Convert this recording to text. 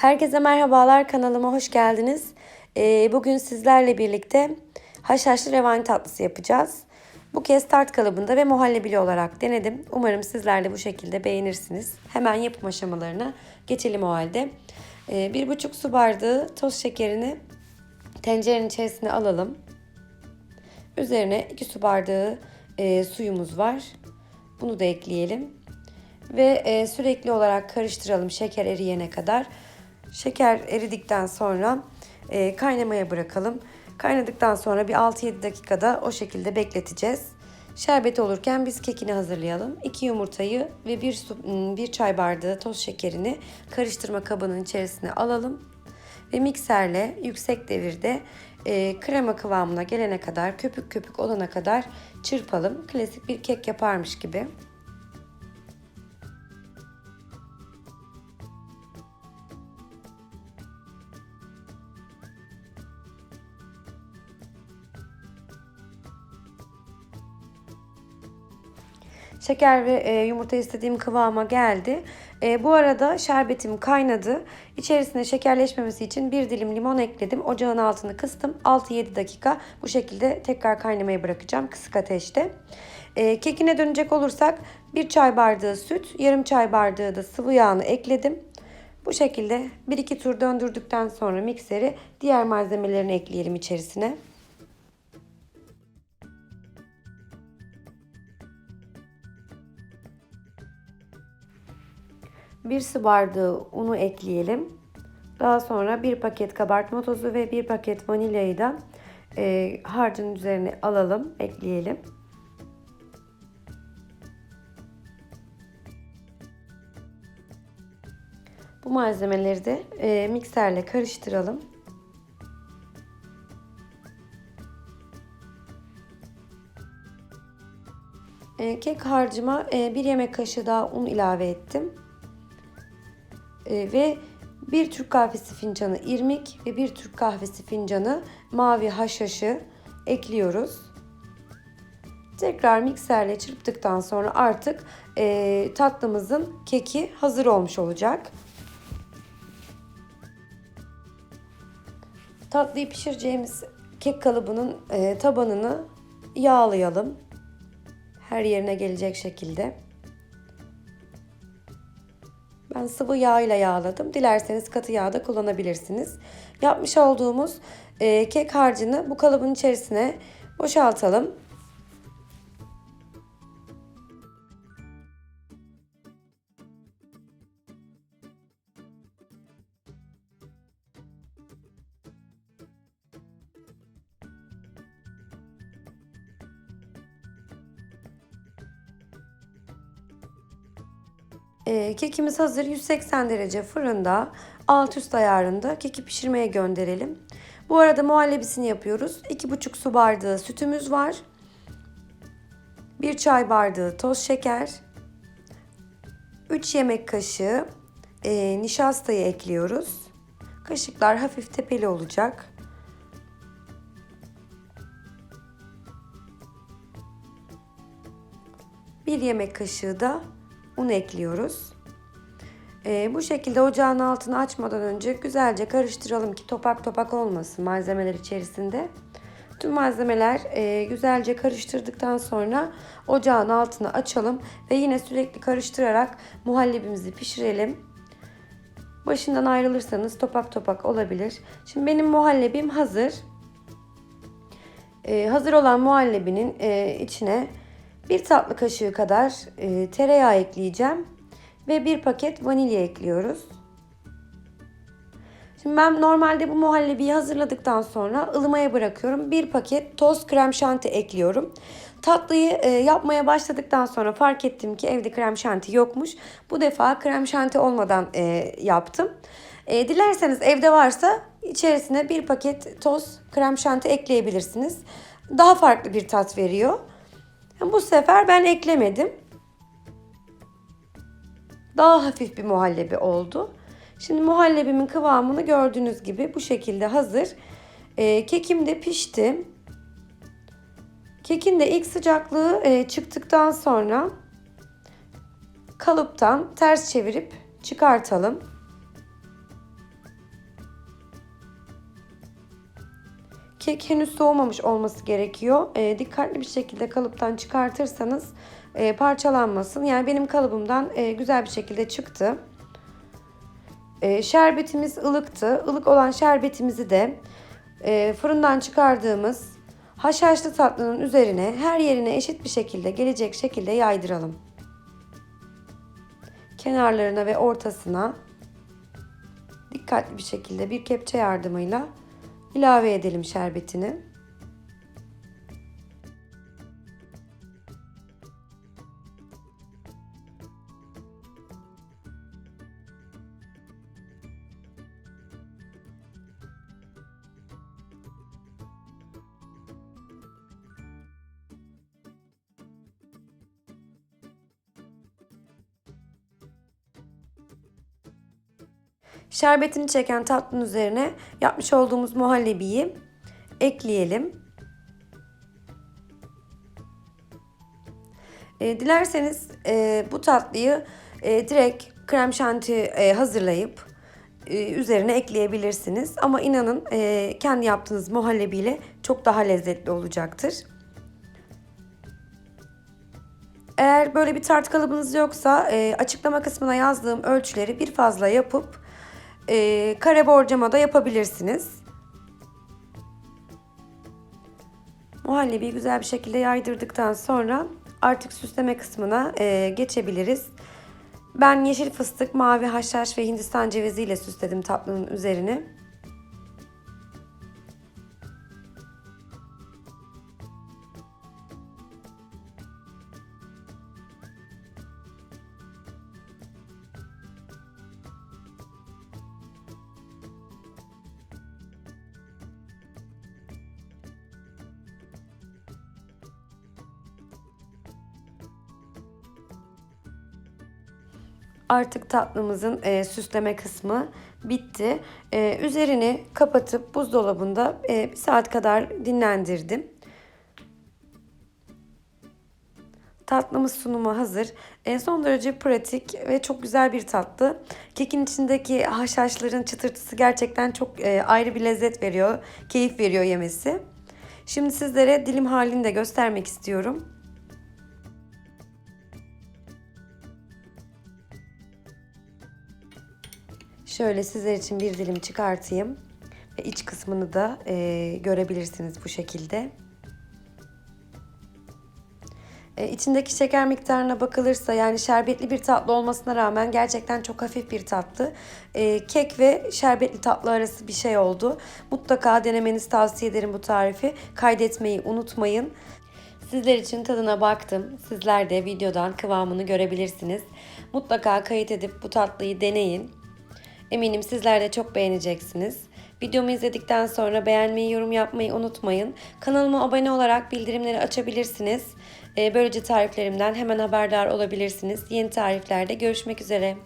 Herkese merhabalar kanalıma hoş geldiniz. Ee, bugün sizlerle birlikte haşhaşlı revani tatlısı yapacağız. Bu kez tart kalıbında ve muhallebili olarak denedim. Umarım sizler de bu şekilde beğenirsiniz. Hemen yapım aşamalarına geçelim o halde. Ee, bir buçuk su bardağı toz şekerini tencerenin içerisine alalım. Üzerine 2 su bardağı e, suyumuz var. Bunu da ekleyelim. Ve e, sürekli olarak karıştıralım şeker eriyene kadar. Şeker eridikten sonra e, kaynamaya bırakalım. Kaynadıktan sonra bir 6-7 dakikada o şekilde bekleteceğiz. Şerbet olurken biz kekini hazırlayalım. 2 yumurtayı ve 1 su, bir çay bardağı toz şekerini karıştırma kabının içerisine alalım. Ve mikserle yüksek devirde e, krema kıvamına gelene kadar, köpük köpük olana kadar çırpalım. Klasik bir kek yaparmış gibi. Şeker ve e, yumurta istediğim kıvama geldi. E, bu arada şerbetim kaynadı. İçerisine şekerleşmemesi için bir dilim limon ekledim. Ocağın altını kıstım. 6-7 dakika bu şekilde tekrar kaynamaya bırakacağım kısık ateşte. E, kekine dönecek olursak bir çay bardağı süt, yarım çay bardağı da sıvı yağını ekledim. Bu şekilde 1-2 tur döndürdükten sonra mikseri diğer malzemelerini ekleyelim içerisine. Bir su bardağı unu ekleyelim. Daha sonra bir paket kabartma tozu ve bir paket vanilyayı da e, harcın üzerine alalım, ekleyelim. Bu malzemeleri de e, mikserle karıştıralım. E, kek harcıma e, bir yemek kaşığı daha un ilave ettim. E, ve bir Türk kahvesi fincanı irmik ve bir Türk kahvesi fincanı mavi haşhaşı ekliyoruz. Tekrar mikserle çırptıktan sonra artık e, tatlımızın keki hazır olmuş olacak. Tatlıyı pişireceğimiz kek kalıbının e, tabanını yağlayalım. Her yerine gelecek şekilde. Ben sıvı yağ ile yağladım. Dilerseniz katı yağ da kullanabilirsiniz. Yapmış olduğumuz e, kek harcını bu kalıbın içerisine boşaltalım. E, kekimiz hazır. 180 derece fırında alt üst ayarında keki pişirmeye gönderelim. Bu arada muhallebisini yapıyoruz. 2,5 su bardağı sütümüz var. 1 çay bardağı toz şeker. 3 yemek kaşığı e, nişastayı ekliyoruz. Kaşıklar hafif tepeli olacak. Bir yemek kaşığı da un ekliyoruz. Ee, bu şekilde ocağın altını açmadan önce güzelce karıştıralım ki topak topak olmasın malzemeler içerisinde. Tüm malzemeler e, güzelce karıştırdıktan sonra ocağın altını açalım ve yine sürekli karıştırarak muhallebimizi pişirelim. Başından ayrılırsanız topak topak olabilir. Şimdi benim muhallebim hazır. Ee, hazır olan muhallebinin e, içine bir tatlı kaşığı kadar e, tereyağı ekleyeceğim. Ve bir paket vanilya ekliyoruz. Şimdi ben normalde bu muhallebiyi hazırladıktan sonra ılımaya bırakıyorum. Bir paket toz krem şanti ekliyorum. Tatlıyı e, yapmaya başladıktan sonra fark ettim ki evde krem şanti yokmuş. Bu defa krem şanti olmadan e, yaptım. E, dilerseniz evde varsa içerisine bir paket toz krem şanti ekleyebilirsiniz. Daha farklı bir tat veriyor. Bu sefer ben eklemedim. Daha hafif bir muhallebi oldu. Şimdi muhallebimin kıvamını gördüğünüz gibi bu şekilde hazır. E, kekim de pişti. Kekin de ilk sıcaklığı e, çıktıktan sonra kalıptan ters çevirip çıkartalım. Kek henüz soğumamış olması gerekiyor. E, dikkatli bir şekilde kalıptan çıkartırsanız e, parçalanmasın. Yani benim kalıbımdan e, güzel bir şekilde çıktı. E, şerbetimiz ılıktı. Ilık olan şerbetimizi de e, fırından çıkardığımız haşhaşlı tatlının üzerine her yerine eşit bir şekilde gelecek şekilde yaydıralım. Kenarlarına ve ortasına dikkatli bir şekilde bir kepçe yardımıyla ilave edelim şerbetini. Şerbetini çeken tatlının üzerine yapmış olduğumuz muhallebiyi ekleyelim. E, dilerseniz e, bu tatlıyı e, direkt krem şanti e, hazırlayıp e, üzerine ekleyebilirsiniz. Ama inanın e, kendi yaptığınız muhallebiyle çok daha lezzetli olacaktır. Eğer böyle bir tart kalıbınız yoksa e, açıklama kısmına yazdığım ölçüleri bir fazla yapıp e, kare borcama da yapabilirsiniz. Muhallebiyi güzel bir şekilde yaydırdıktan sonra artık süsleme kısmına e, geçebiliriz. Ben yeşil fıstık, mavi haşhaş ve hindistan cevizi ile süsledim tatlının üzerini. Artık tatlımızın e, süsleme kısmı bitti. E, üzerini kapatıp buzdolabında e, bir saat kadar dinlendirdim. Tatlımız sunuma hazır. E, son derece pratik ve çok güzel bir tatlı. Kekin içindeki haşhaşların çıtırtısı gerçekten çok e, ayrı bir lezzet veriyor. Keyif veriyor yemesi. Şimdi sizlere dilim halini de göstermek istiyorum. Şöyle sizler için bir dilim çıkartayım. Ve iç kısmını da e, görebilirsiniz bu şekilde. E, içindeki şeker miktarına bakılırsa yani şerbetli bir tatlı olmasına rağmen gerçekten çok hafif bir tatlı. E, kek ve şerbetli tatlı arası bir şey oldu. Mutlaka denemenizi tavsiye ederim bu tarifi. Kaydetmeyi unutmayın. Sizler için tadına baktım. Sizler de videodan kıvamını görebilirsiniz. Mutlaka kayıt edip bu tatlıyı deneyin. Eminim sizler de çok beğeneceksiniz. Videomu izledikten sonra beğenmeyi, yorum yapmayı unutmayın. Kanalıma abone olarak bildirimleri açabilirsiniz. Böylece tariflerimden hemen haberdar olabilirsiniz. Yeni tariflerde görüşmek üzere.